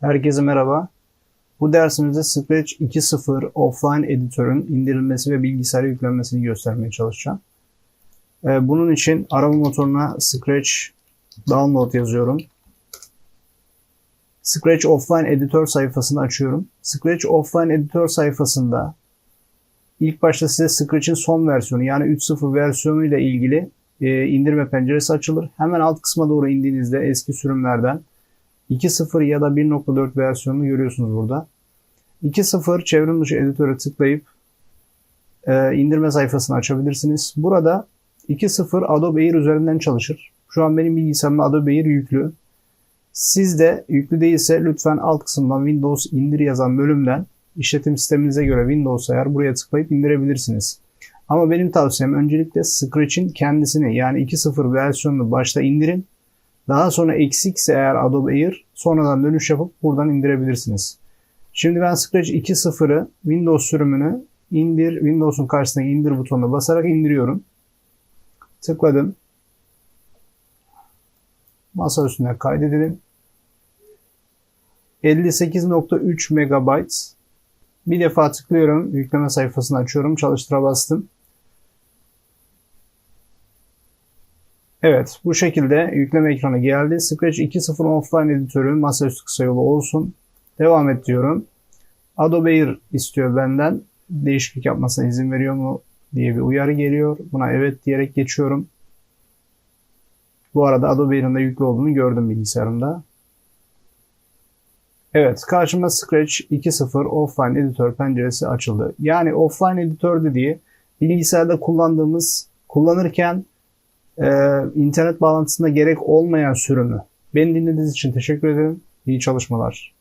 Herkese merhaba. Bu dersimizde Scratch 2.0 offline editörün indirilmesi ve bilgisayara yüklenmesini göstermeye çalışacağım. Ee, Bunun için arama motoruna Scratch download yazıyorum. Scratch offline editör sayfasını açıyorum. Scratch offline editör sayfasında ilk başta size Scratch'in son versiyonu yani 3.0 versiyonu ile ilgili e, indirme penceresi açılır. Hemen alt kısma doğru indiğinizde eski sürümlerden 2.0 ya da 1.4 versiyonunu görüyorsunuz burada. 2.0 çevrim dışı editöre tıklayıp e, indirme sayfasını açabilirsiniz. Burada 2.0 Adobe Air üzerinden çalışır. Şu an benim bilgisayarımda Adobe Air yüklü. Sizde yüklü değilse lütfen alt kısımdan Windows indir yazan bölümden işletim sisteminize göre Windows ayar buraya tıklayıp indirebilirsiniz. Ama benim tavsiyem öncelikle Scratch'in kendisini yani 2.0 versiyonunu başta indirin. Daha sonra eksikse eğer Adobe Air sonradan dönüş yapıp buradan indirebilirsiniz. Şimdi ben Scratch 2.0'ı Windows sürümünü indir, Windows'un karşısındaki indir butonuna basarak indiriyorum. Tıkladım. Masa üstüne kaydedelim. 58.3 MB. Bir defa tıklıyorum. Yükleme sayfasını açıyorum. Çalıştıra bastım. Evet bu şekilde yükleme ekranı geldi. Scratch 2.0 offline editörü masaüstü kısa yolu olsun. Devam et diyorum. Adobe Air istiyor benden. Değişiklik yapmasına izin veriyor mu diye bir uyarı geliyor. Buna evet diyerek geçiyorum. Bu arada Adobe Air'ın da yüklü olduğunu gördüm bilgisayarımda. Evet karşıma Scratch 2.0 offline editör penceresi açıldı. Yani offline editör dediği bilgisayarda kullandığımız kullanırken internet bağlantısında gerek olmayan sürümü. Beni dinlediğiniz için teşekkür ederim. İyi çalışmalar.